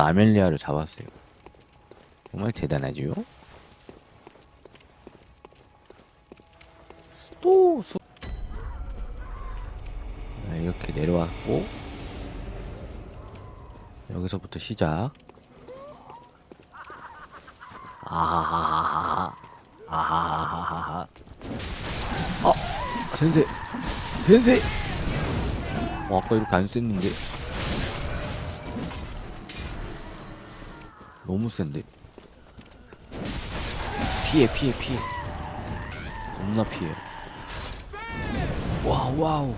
아멜리아를 잡았어요. 정말 대단하지요? 또 수... 자, 이렇게 내려왔고 여기서부터 시작. 아하하하하 아하하하하 어! 센세! 센세! 어, 아까 이렇게 안 셌는데 너무 센데? 피해 피해 피해. 겁나 피해. 와우 와우.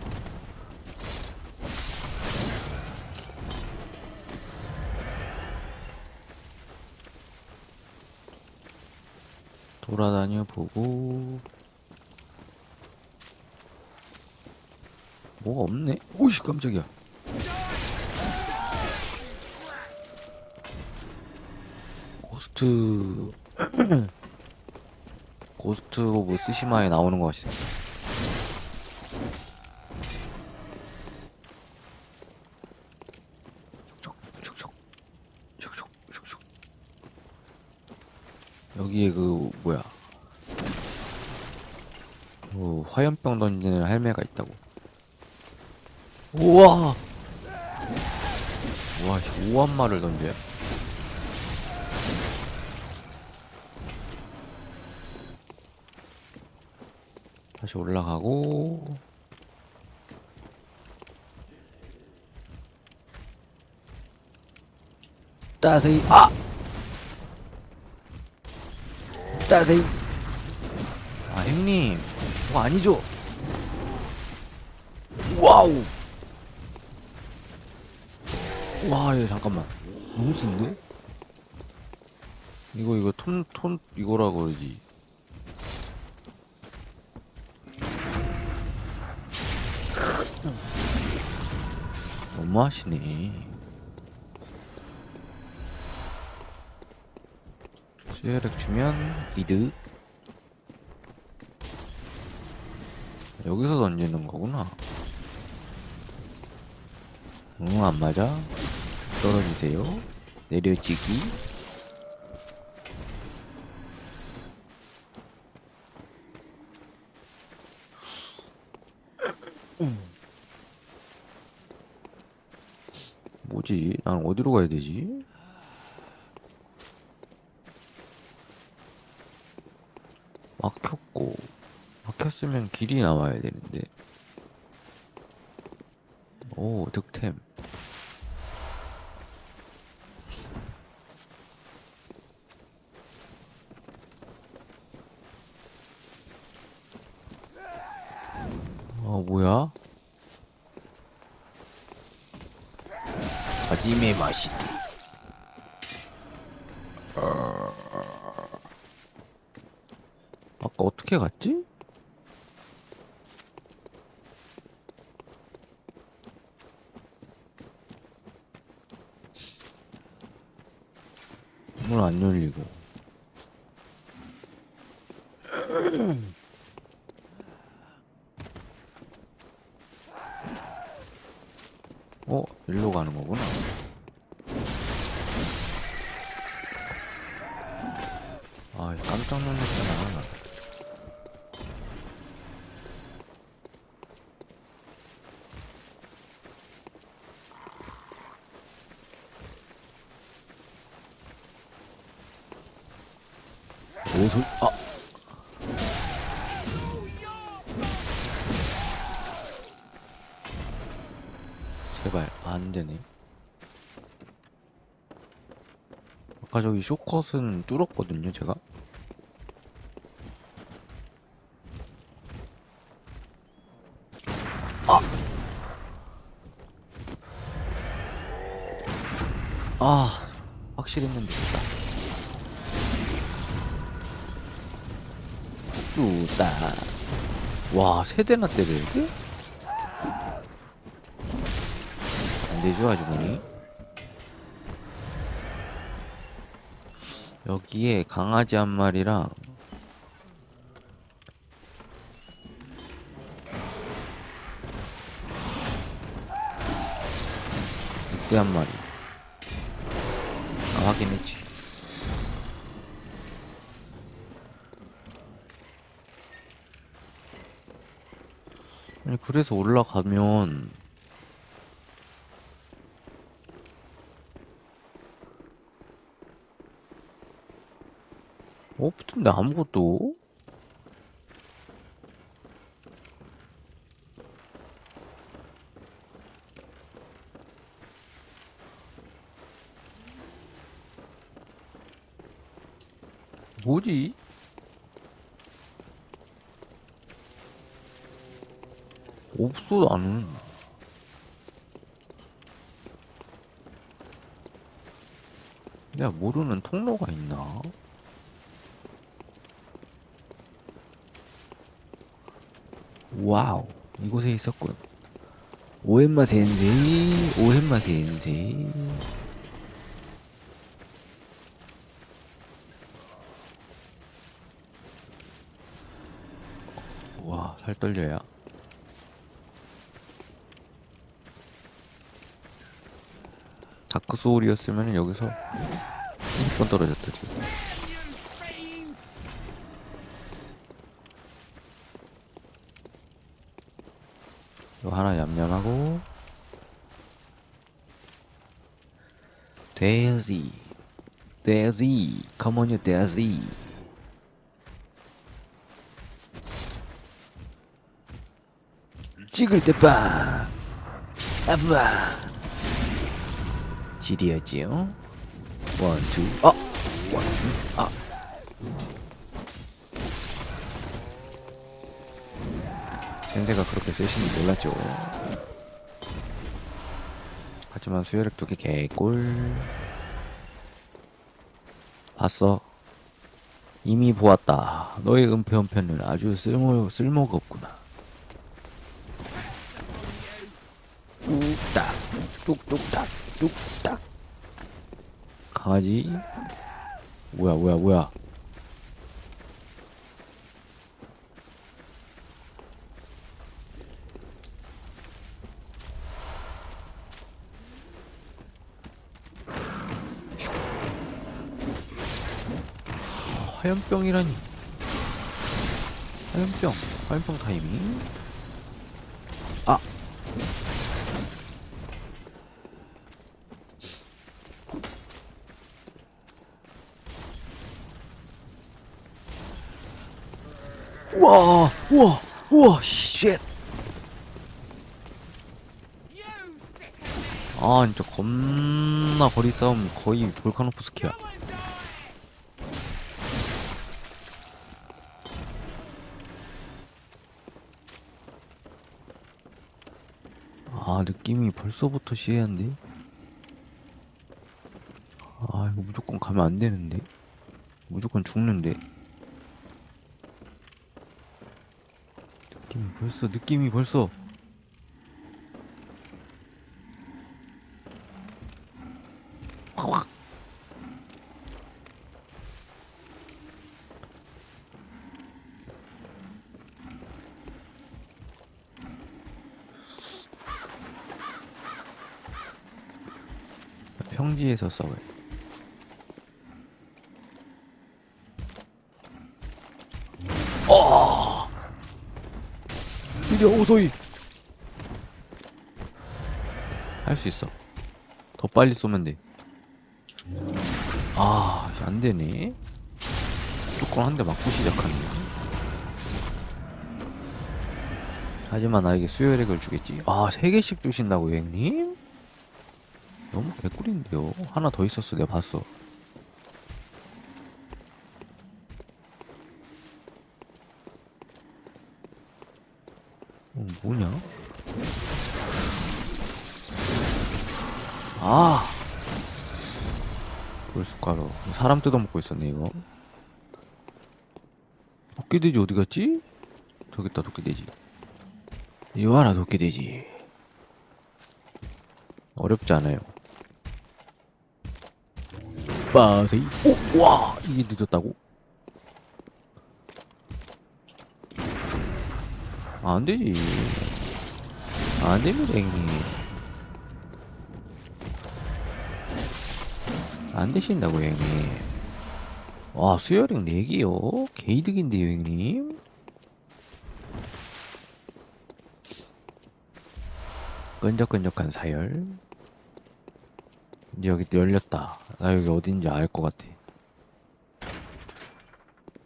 돌아다녀 보고. 뭐가 없네? 오이씨 깜짝이야 고스트 고스트 오브 스시마에 나오는 것 촉촉. 여기에 그 뭐야 그 화염병 던지는 할매가 있다고. 우와 와 오한마를 던져요? 다시 올라가고. 따세이 아! 따세이. 아 형님 그거 아니죠? 와우! 와얘 잠깐만. 너무 센데? 이거 이거 톤 톤 이거라 그러지 너무하시네. 수혈액 주면 이득. 여기서 던지는 거구나. 응, 안 맞아. 떨어지세요. 내려지기. 뭐지? 난 어디로 가야 되지? 막혔고 막혔으면 길이 나와야 되는데 오 득템 어 뭐야? 하지메 마시티 아까 어떻게 갔지? 문 안 열리고 어? 일로 가는 거구나 아 깜짝 놀랐잖아 오소 아 제발 안 되네. 아까 저기 쇼컷은 뚫었거든요, 제가. 아! 아, 확실했는데, 됐다. 뚜따. 와, 세 대나 때려, 이게? 되죠, 아주머니? 여기에 강아지 한 마리랑 늑대 한 마리 하긴 했지. 아니, 그래서 올라가면, 어, 붙은데 아무것도? 뭐지? 없어, 나는. 내가 모르는 통로가 있나? 와우, 이곳에 있었군. 오엠마 센세, 오엠마 센세. 와, 살 떨려야. 다크 소울이었으면 여기서 1번 떨어졌다 지금. 데지 come on you 데지 찍을 때빵 아빠 지리였지요? 원투 아 원투 아 센세가 그렇게 세신지 몰랐죠 하지만 수혈액 두 개 개꿀. 봤어? 이미 보았다. 너의 은폐 은폐는 아주 쓸모, 쓸모가 없구나. 뚝딱 뚝뚝딱 뚝딱. 강아지? 뭐야 뭐야 뭐야 화염병이라니. 화염병 화염병 타이밍. 아. 우와 우와 우와 쉣 아 진짜 겁나 거리 싸움 거의 볼카노프스키야 아 느낌이 벌써부터 시해한데? 아 이거 무조건 가면 안 되는데? 무조건 죽는데? 느낌이 벌써 느낌이 벌써 확확 평지에서 싸워요 어 드디어 오소이 할 수 있어 더 빨리 쏘면 돼 아, 안 되네. 무조건 한 대 맞고 시작하네. 하지만 나에게 수혈액을 주겠지. 아, 세 개씩 주신다고, 형님? 너무 개꿀인데요. 하나 더 있었어, 내가 봤어. 어, 뭐냐? 아! 돌숟가락. 사람 뜯어먹고 있었네, 이거. 도끼돼지 어디 갔지? 저기 있다, 도끼돼지. 이리 와라, 도끼돼지. 어렵지 않아요. 빠세이. 오! 와! 이게 늦었다고? 안 되지. 안 됩니다, 형님. 안 되신다고, 형님. 와, 수혈액 4개요? 개이득인데요, 형님? 끈적끈적한 사열. 여기 열렸다. 나 여기 어딘지 알 것 같아.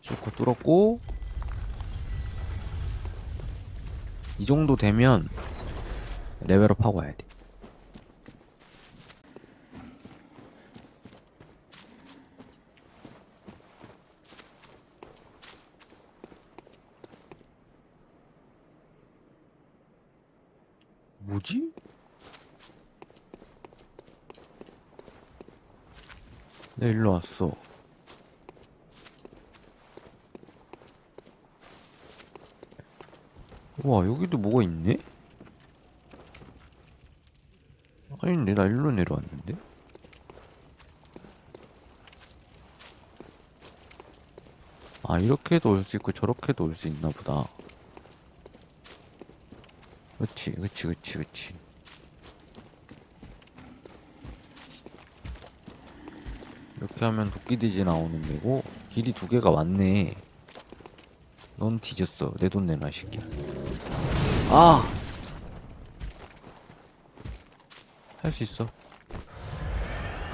쇼코 뚫었고, 이 정도 되면 레벨업 하고 와야 돼. 뭐지? 내 왔어. 와, 여기도 뭐가 있네? 아닌데, 나 일로 내려왔는데? 아, 이렇게도 올 수 있고, 저렇게도 올 수 있나 보다. 그치, 그치, 그치, 그치. 이렇게 하면 도끼돼지 나오는 데고, 길이 두 개가 왔네. 넌 뒤졌어. 내 돈 내놔, 이 새끼야. 아! 할 수 있어.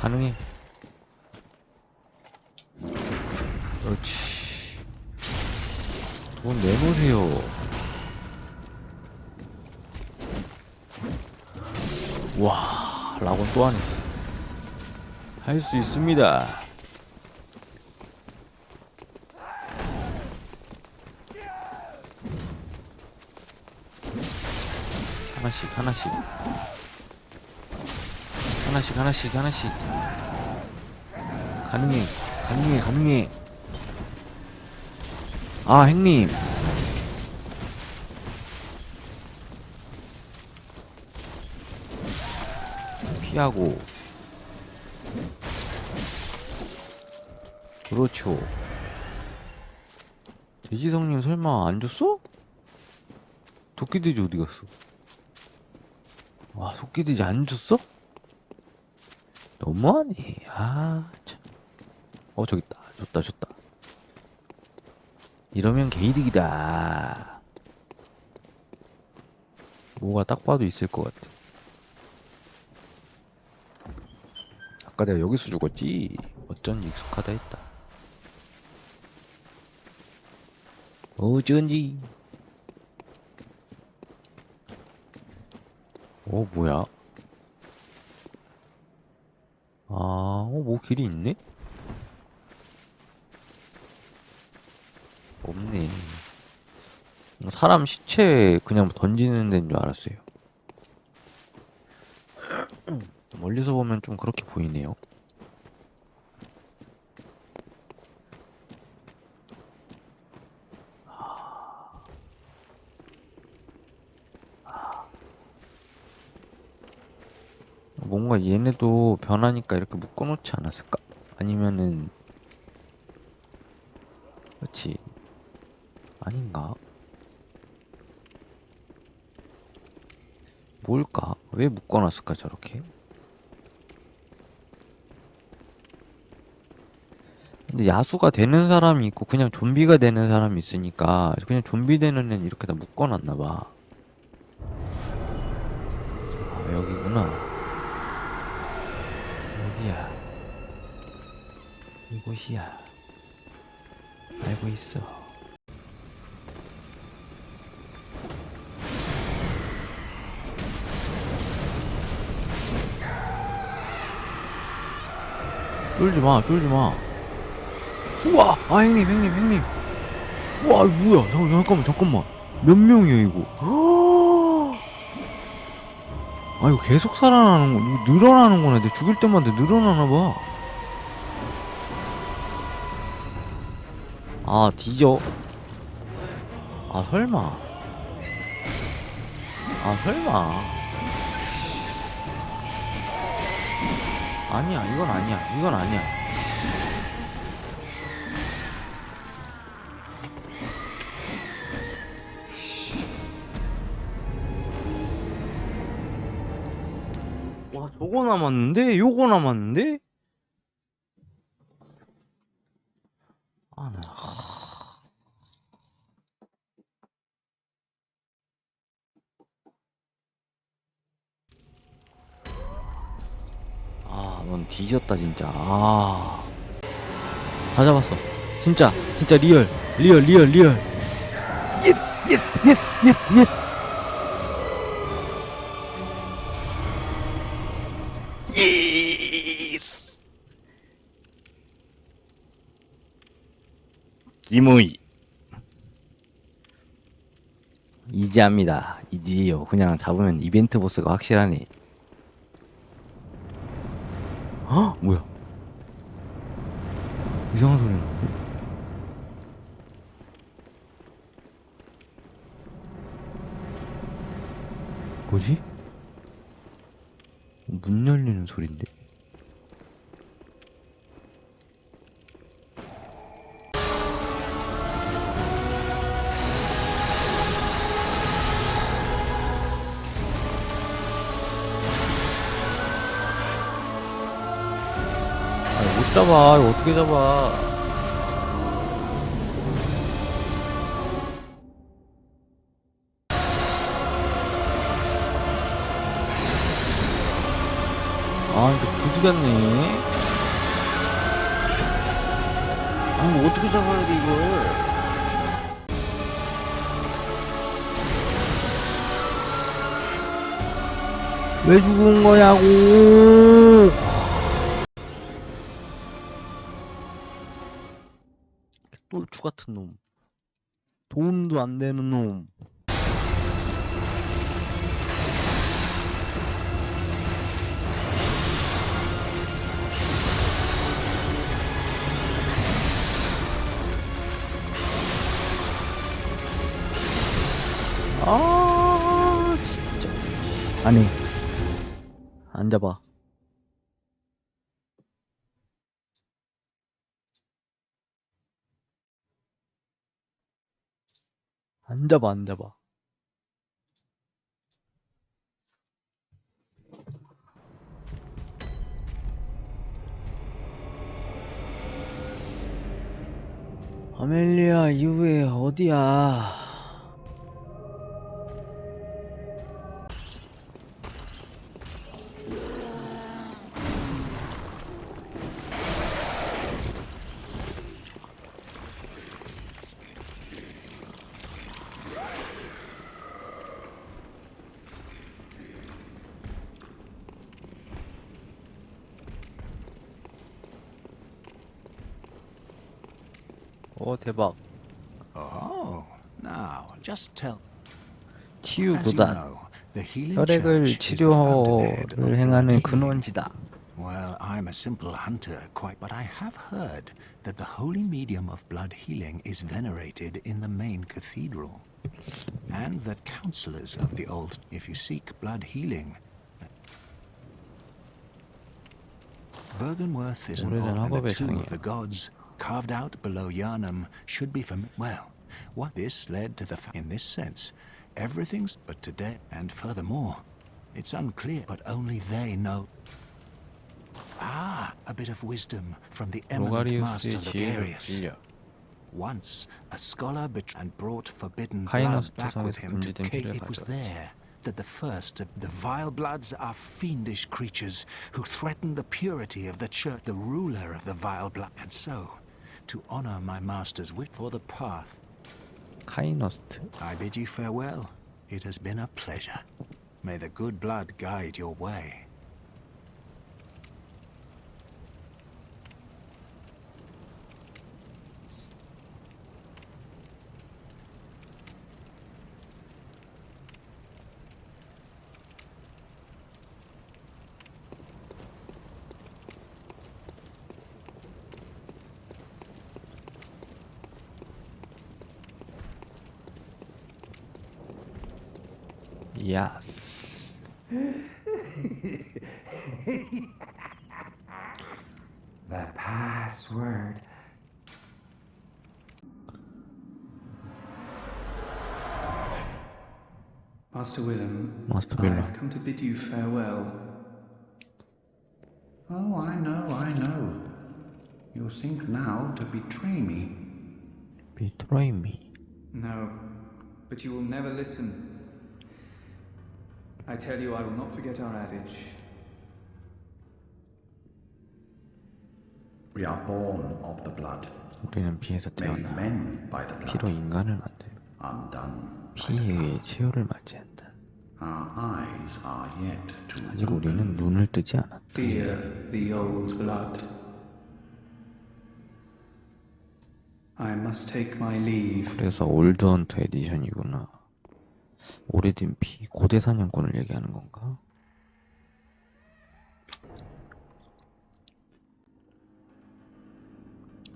가능해. 그렇지. 돈 내놓으세요. 와, 라곤 또 안 했어. 할 수 있습니다. 하나씩, 하나씩. 하나씩, 하나씩, 하나씩. 가능해, 가능해, 가능해. 아, 형님. 피하고. 그렇죠. 돼지성님 설마 안 줬어? 도끼돼지 어디 갔어? 와, 도끼돼지 안 줬어? 너무하네. 아, 참. 어, 저기 있다. 줬다, 줬다. 이러면 개이득이다. 뭐가 딱 봐도 있을 것 같아. 아까 내가 여기서 죽었지? 어쩐지 익숙하다 했다. 어쩐지. 어, 뭐야? 아, 어, 뭐 길이 있네? 없네. 사람 시체 그냥 던지는 데인 줄 알았어요. 멀리서 보면 좀 그렇게 보이네요. 뭔가 얘네도 변하니까 이렇게 묶어놓지 않았을까? 아니면은 그렇지 아닌가? 뭘까? 왜 묶어놨을까 저렇게? 근데 야수가 되는 사람이 있고 그냥 좀비가 되는 사람이 있으니까 그냥 좀비 되는 애는 이렇게 다 묶어놨나 봐. 아 여기구나. 어디야. 이곳이야. 알고 있어. 쫄지 마, 쫄지 마. 우와, 아 형님, 형님, 형님. 우와, 뭐야? 잠깐, 잠깐만, 잠깐만. 몇 명이야 이거? 아 이거 계속 살아나는 거, 이거 늘어나는 거네. 내 죽일 때마다 늘어나나 봐. 아 뒤져. 아 설마. 아 설마. 아니야, 이건 아니야. 이건 아니야. 와 저거 남았는데? 요거 남았는데? 아나. 아넌 뒤졌다 진짜. 아 다 잡았어. 진짜 진짜 리얼 리얼 리얼 리얼. 예스 예스 예스 예스 예스 예스. 기모이. 이지합니다. 이지요. 그냥 잡으면 이벤트 보스가 확실하네. 헉? 뭐야? 이상한 소리 나. 뭐지? 문 열리는 소린데? 아니, 못 잡아. 어떻게 잡아. 아, 이거 부지 같네. 아, 뭐 어떻게 잡아야 돼, 이걸. 왜 죽은 거냐고. 똘추 같은 놈. 도움도 안 되는 놈. 아니. 잡아, 안 잡아. 아멜리아 이후에 어디야? 오 대박. Oh, now just tell. As 치유 you 구단. know, the healing 혈액을 church is the fountainhead of 치료를 행하는 blood 근원지다. Well, I'm a simple hunter, quite, but I have heard that the holy medium of blood healing is venerated in the main cathedral, and that counselors of the old, if you seek blood healing, Bergenworth is 오래된 involved in the 학업의 tomb of 장이야. the gods, carved out below Yarnum should be from well. What this led to the in this sense, everything's but today and furthermore, it's unclear, but only they know. Ah, a bit of wisdom from the eminent master Lucarius. Once, a scholar and brought forbidden blood back with him to Kate. It was there that the first of the vile bloods are fiendish creatures who threaten the purity of the church, the ruler of the vile blood. And so, to honor my master's wit for the path. Kainost. I bid you farewell. It has been a pleasure. May the good blood guide your way. The password. Master Willem, Master Willem. I've come to bid you farewell. Oh, I know, I know. You think now to betray me, Betray me. No, but you will never listen. I tell you, I will not forget our adage. We are born of the blood, 우리는 피에서 made 태어나 men by the 피로 blood, 인간을 만들고 undone by 피에 the 의해 blood. 치유를 맞이한다. Our eyes are yet to 아직 우리는 눈을 뜨지 않았다. Fear the old blood. I must take my leave. 그래서 올드 헌터 에디션이구나. 오래된 피, 고대 사냥꾼을 얘기하는 건가?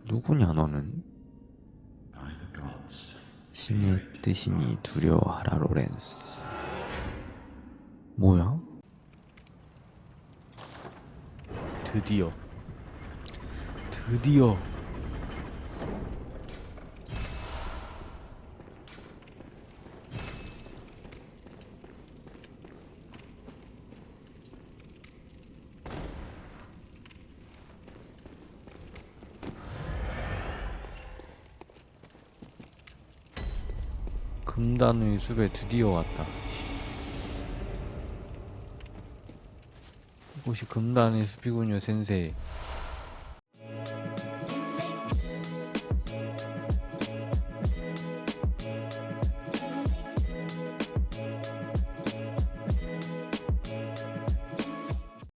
누구냐 너는? 신의 뜻이니 두려워하라 로렌스. 뭐야? 드디어 드디어 금단의 숲에 드디어 왔다. 이곳이 금단의 숲이군요, 센세.